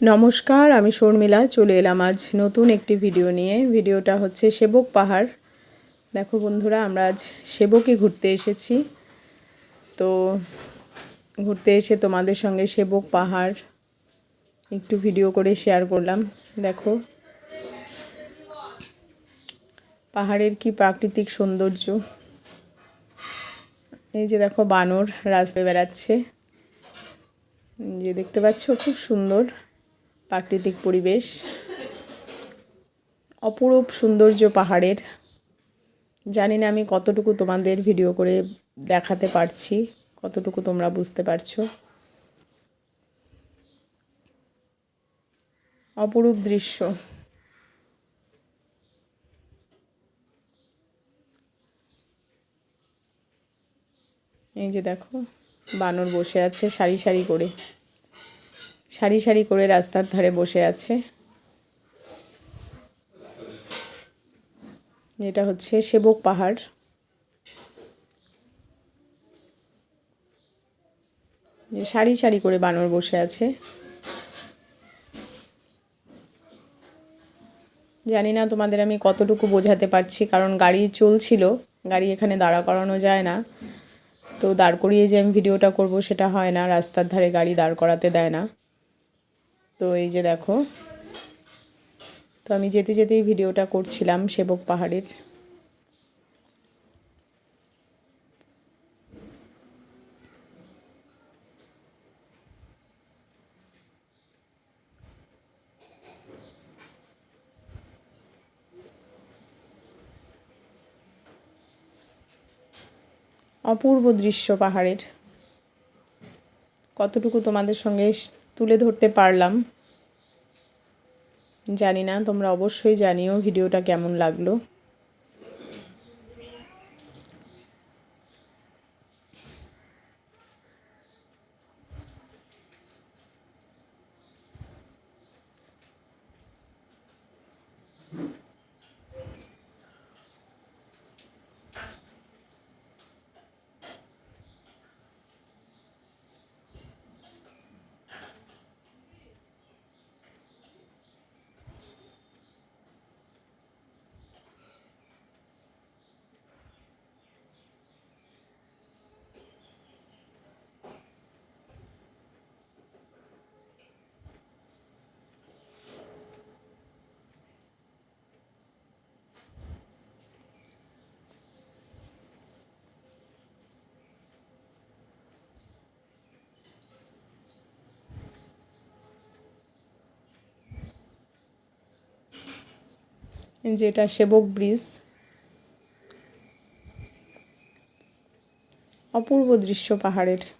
নমস্কার, আমি শর্মিলা, চলে এলাম আজ নতুন একটি ভিডিও নিয়ে। ভিডিওটা হচ্ছে সেবক পাহাড়। দেখো বন্ধুরা, আমরা আজ সেবকে ঘুরতে এসেছি। তো ঘুরতে এসে তোমাদের সঙ্গে সেবক পাহাড় একটু ভিডিও করে শেয়ার করলাম। দেখো, পাহাড়ের কি প্রাকৃতিক সৌন্দর্য। এই যে দেখো বানর রাস্তায় বেড়াচ্ছে। যে দেখতে পাচ্ছ, খুব সুন্দর। প্রাকৃতিক পরিবেশ, অপরূপ সৌন্দর্য পাহাড়ের। জানি না আমি কতটুকু তোমাদের ভিডিও করে দেখাতে পারছি, কতটুকু তোমরা বুঝতে পারছ। অপরূপ দৃশ্য। এই যে দেখো, বানর বসে আছে সারি সারি করে। সারি সারি করে রাস্তার ধারে বসে আছে। এটা হচ্ছে সেবক পাহাড়। সারি সারি করে বানর বসে আছে। জানি না তোমাদের আমি কতটুকু বোঝাতে পারছি, কারণ গাড়ি চলছিল, গাড়ি এখানে দাঁড়া করানো যায় না। তো দাঁড় করিয়ে যে আমি ভিডিওটা করব সেটা হয় না, রাস্তার ধারে গাড়ি দাঁড় করাতে দেয় না। তো এই যে দেখো, তো আমি যেতে যেতেই ভিডিওটা করছিলাম সেবক পাহাড়ের। অপূর্ব দৃশ্য পাহাড়ের। কতটুকু তোমাদের সঙ্গে তুলে ধরতে পারলাম। জানি না তোমরা অবশ্যই জানিও ভিডিওটা কেমন লাগল। যেটা সেবক ব্রিজ। অপূর্ব দৃশ্য পাহাড়ের।